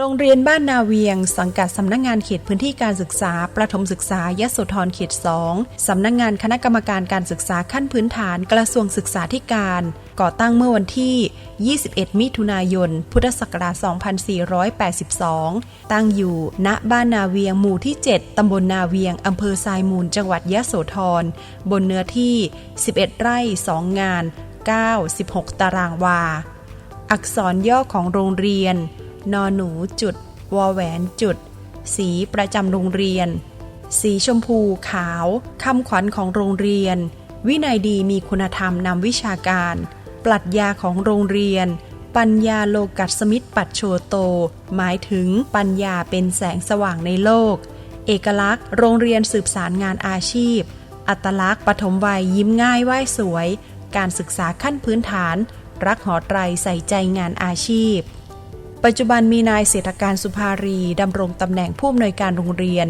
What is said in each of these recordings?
โรงเรียนบ้านนาเวียง สังกัดสำนักงงานเขตพื้นที่การศึกษา ประถมศึกษายโสธรเขต 2 สำนักงงานคณะกรรมการการศึกษาขั้นพื้นฐานกระทรวงศึกษาธิการ ก่อตั้งเมื่อวันที่ 21 มิถุนายน พุทธศักราช 2482 ตั้งอยู่ณบ้านนาเวียงหมู่ที่ 7 ตำบลนาเวียงอำเภอทรายมูล จังหวัดยะโสธร บนเนื้อที่ 11 ไร่ 2 งาน 9-16 ตารางวา อักษรย่อของโรงเรียน นอหนูจุด วอแหวนจุด สีประจำโรงเรียน สีชมพูขาวคำขวัญของโรงเรียน วินัยดีมีคุณธรรมนำวิชาการ ปรัชญาของโรงเรียน ปัญญาโลกัสมิตรปัจโชโต หมายถึงปัญญาเป็นแสงสว่างในโลก เอกลักษณ์ โรงเรียนสืบสารงานอาชีพ อัตลักษณ์ปฐมวัยยิ้มง่ายไหว้สวย การศึกษาขั้นพื้นฐาน รักหอไตรใส่ใจงานอาชีพ ปัจจุบันมีนายเศรษฐการสุภารีดำรงตำแหน่งผู้อำนวยการโรงเรียน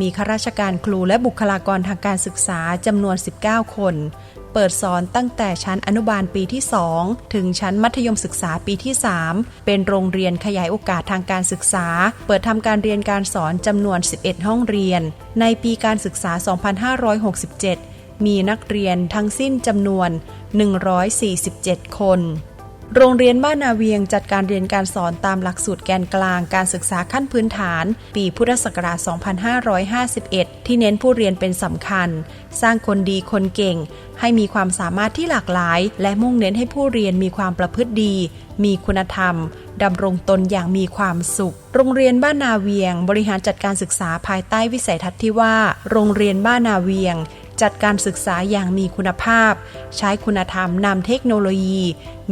มีข้าราชการครูและบุคลากรทางการศึกษาจำนวน 19 คน เปิดสอนตั้งแต่ชั้นอนุบาลปีที่ 2 ถึงชั้นมัธยมศึกษาปีที่ 3 เป็นโรงเรียนขยายโอกาสทางการศึกษา เปิดทำการเรียนการสอนจำนวน 11 ห้องเรียน ในปีการศึกษา 2567 มีนักเรียนทั้งสิ้นจำนวน 147 คน โรงเรียนบ้านนาเวียงจัดการเรียนการสอนตามหลักสูตรแกนกลางการศึกษาขั้นพื้นฐาน ปีพุทธศักราช 2551 ที่เน้นผู้เรียนเป็นสำคัญ สร้างคนดีคนเก่ง ให้มีความสามารถที่หลากหลาย และมุ่งเน้นให้ผู้เรียนมีความประพฤติดี มีคุณธรรมดำรงตนอย่างมีความสุข โรงเรียนบ้านนาเวียง บริหารจัดการศึกษาภายใต้วิสัยทัศน์ที่ว่า โรงเรียนบ้านนาเวียง จัดการศึกษาอย่างมีคุณภาพ ใช้คุณธรรมนำเทคโนโลยี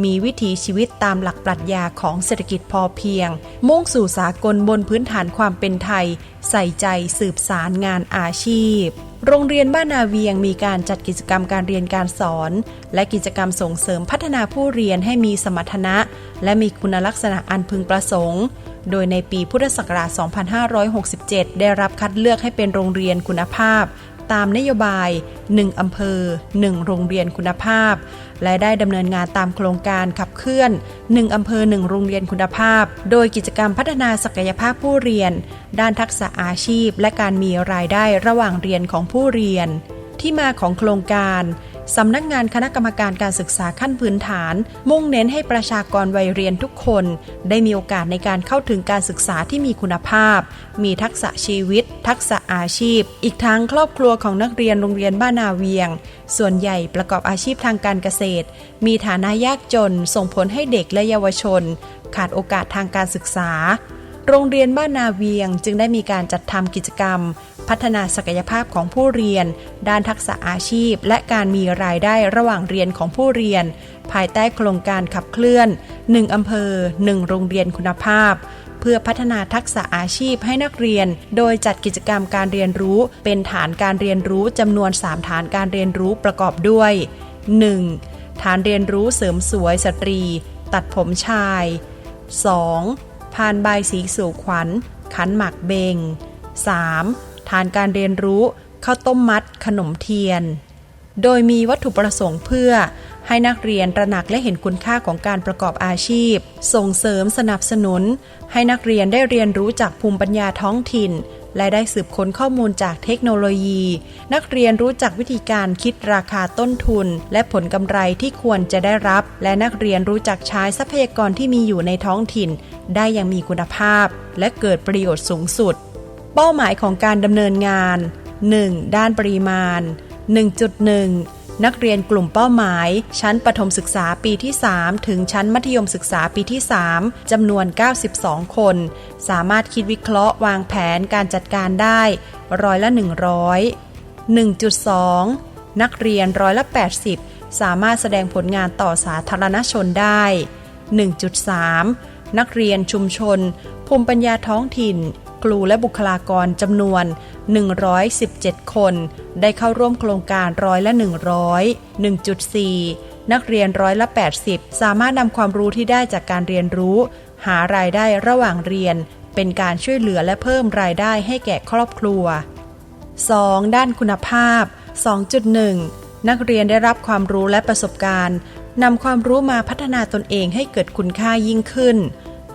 มีวิถีชีวิตตามหลักปรัชญาของเศรษฐกิจพอเพียง มุ่งสู่สากลบนพื้นฐานความเป็นไทย ใส่ใจสืบสารงานอาชีพ โรงเรียนบ้านนาเวียงมีการจัดกิจกรรมการเรียนการสอน และกิจกรรมส่งเสริมพัฒนาผู้เรียนให้มีสมรรถนะ และมีคุณลักษณะอันพึงประสงค์โดยในปีพุทธศักราช 2567 ได้รับคัดเลือกให้เป็นโรงเรียนคุณภาพ ตามนโยบาย 1 อำเภอ 1 โรงเรียนคุณภาพ และได้ดำเนินงานตามโครงการขับเคลื่อน 1 อำเภอ 1 โรงเรียนคุณภาพ โดยกิจกรรมพัฒนาศักยภาพผู้เรียน ด้านทักษะอาชีพ และการมีรายได้ระหว่างเรียนของผู้เรียน ที่มาของโครงการ สำนักงานคณะกรรมการการศึกษาขั้นพื้นฐาน มุ่งเน้นให้ประชากรวัยเรียนทุกคน ได้มีโอกาสในการเข้าถึงการศึกษาที่มีคุณภาพ มีทักษะชีวิต ทักษะอาชีพ อีกทั้งครอบครัวของนักเรียนโรงเรียนบ้านนาเวียง ส่วนใหญ่ประกอบอาชีพทางการเกษตร มีฐานะยากจน ส่งผลให้เด็กและเยาวชน ขาดโอกาสทางการศึกษา โรงเรียนบ้านนาเวียงจึงได้มีการจัดทำกิจกรรม พัฒนาศักยภาพของผู้เรียน ด้านทักษะอาชีพ และการมีรายได้ระหว่างเรียนของผู้เรียน ภายใต้โครงการขับเคลื่อน 1 อำเภอ 1 โรงเรียนคุณภาพ เพื่อพัฒนาทักษะอาชีพให้นักเรียน โดยจัดกิจกรรมการเรียนรู้ เป็นฐานการเรียนรู้จำนวน 3 ฐานการเรียนรู้ประกอบด้วย 1. ฐานเรียนรู้เสริมสวยสตรี ตัดผมชาย 2. พานใบสีสู่ขวัญ ขันหมักเบง 3. ฐานการเรียนรู้ข้าวต้มมัด ขนมเทียน โดยมีวัตถุประสงค์เพื่อให้นักเรียนตระหนักและเห็นคุณค่าของการประกอบอาชีพ ส่งเสริมสนับสนุน ให้นักเรียนได้เรียนรู้จากภูมิปัญญาท้องถิ่น และได้สืบค้นข้อมูลจากเทคโนโลยี นักเรียนรู้จักวิธีการคิดราคาต้นทุน และผลกำไรที่ควรจะได้รับ และนักเรียนรู้จักใช้ทรัพยากรที่มีอยู่ในท้องถิ่น ได้อย่างมีคุณภาพ และเกิดประโยชน์สูงสุด เป้าหมายของการดำเนินงาน 1. ด้านปริมาณ 1.1 นักเรียนกลุ่มเป้าหมาย ชั้นประถมศึกษาปีที่ 3 ถึงชั้นมัธยมศึกษาปีที่ 3จำนวน 92 คน สามารถคิดวิเคราะห์วางแผนการจัดการได้ร้อยละ 100 1.2 นักเรียนร้อยละ 80 สามารถแสดงผลงานต่อสาธารณชนได้ 1.3 นักเรียนชุมชน ภูมิปัญญาท้องถิ่น ครูและบุคลากรจำนวน 117 คน ได้เข้าร่วมโครงการร้อยละ 100 1.4 นักเรียนร้อยละ 80 สามารถนำความรู้ที่ได้จากการเรียนรู้ หารายได้ระหว่างเรียน เป็นการช่วยเหลือและเพิ่มรายได้ให้แก่ครอบครัว 2. ด้านคุณภาพ 2.1 นักเรียนได้รับความรู้และประสบการณ์นำความรู้มาพัฒนาตนเองให้เกิดคุณค่ายิ่งขึ้น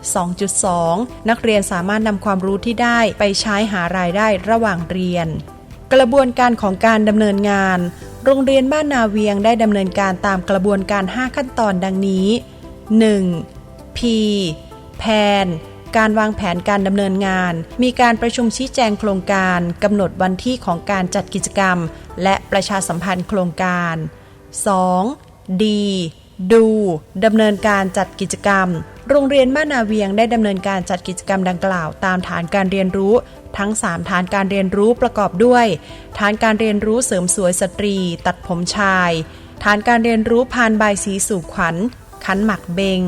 2.2 นักเรียนสามารถนำความรู้ที่ได้ไปใช้หารายได้ระหว่างเรียน กระบวนการของการดำเนินงาน โรงเรียนบ้านนาเวียงได้ดำเนินการตามกระบวนการ 5 ขั้นตอนดังนี้ 1. P แผนการวางแผนการดำเนินงาน มีการประชุมชี้แจงโครงการกำหนดวันที่ของการจัดกิจกรรม และประชาสัมพันธ์โครงการ 2. D ดู ดำเนินการจัดกิจกรรม โรงเรียนบ้านนาเวียงได้ดำเนินการจัดกิจกรรมดังกล่าว ตามฐานการเรียนรู้ ทั้ง 3 ฐานการเรียนรู้ประกอบด้วย ฐานการเรียนรู้เสริมสวยสตรี ตัดผมชาย ฐานการเรียนรู้พานใบายสีสู่ขวัญขันหมักเบง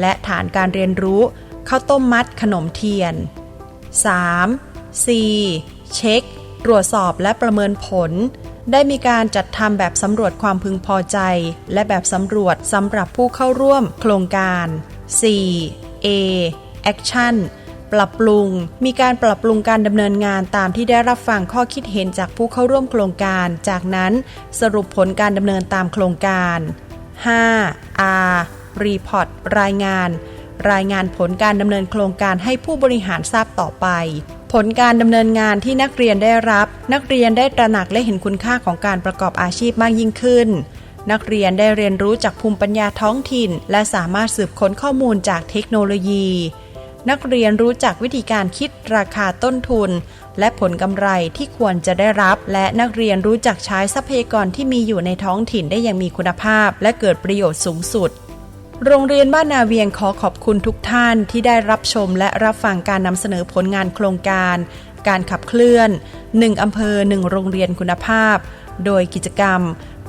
และฐานการเรียนรู้ข้าวต้มมัดขนมเทียน 3. C เช็ค ตรวจสอบและประเมินผล ได้มีการจัดทำแบบสำรวจความพึงพอใจ และแบบสำรวจสำหรับผู้เข้าร่วมโครงการ 4. A Action ปรับปรุง มีการปรับปรุงการดำเนินงานตามที่ได้รับฟังข้อคิดเห็นจากผู้เข้าร่วมโครงการ จากนั้นสรุปผลการดำเนินตามโครงการ 5. R Report รายงาน รายงานผลการดำเนินโครงการให้ผู้บริหารทราบต่อไป ผลการดำเนินงานที่นักเรียนได้รับ นักเรียนได้ตระหนักและเห็นคุณค่าของการประกอบอาชีพมากยิ่งขึ้น นักเรียนได้เรียนรู้จากภูมิปัญญาท้องถิ่น และสามารถสืบค้นข้อมูลจากเทคโนโลยี นักเรียนรู้จักวิธีการคิดราคาต้นทุน และผลกำไรที่ควรจะได้รับ และนักเรียนรู้จักใช้ทรัพยากรที่มีอยู่ในท้องถิ่นได้อย่างมีคุณภาพ และเกิดประโยชน์สูงสุดโรงเรียนบ้านนาเวียงขอขอบคุณทุกท่านที่ได้รับชมและรับฟังการนำเสนอผลงานโครงการ การขับเคลื่อน 1 อำเภอ 1 โรงเรียนคุณภาพ โดยกิจกรรม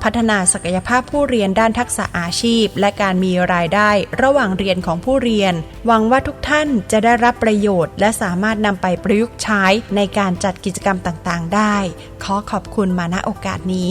พัฒนาศักยภาพผู้เรียนด้านทักษะอาชีพ และการมีรายได้ระหว่างเรียนของผู้เรียน หวังว่าทุกท่านจะได้รับประโยชน์ และสามารถนำไปประยุกต์ใช้ในการจัดกิจกรรมต่างๆ ได้ ขอขอบคุณมาณโอกาสนี้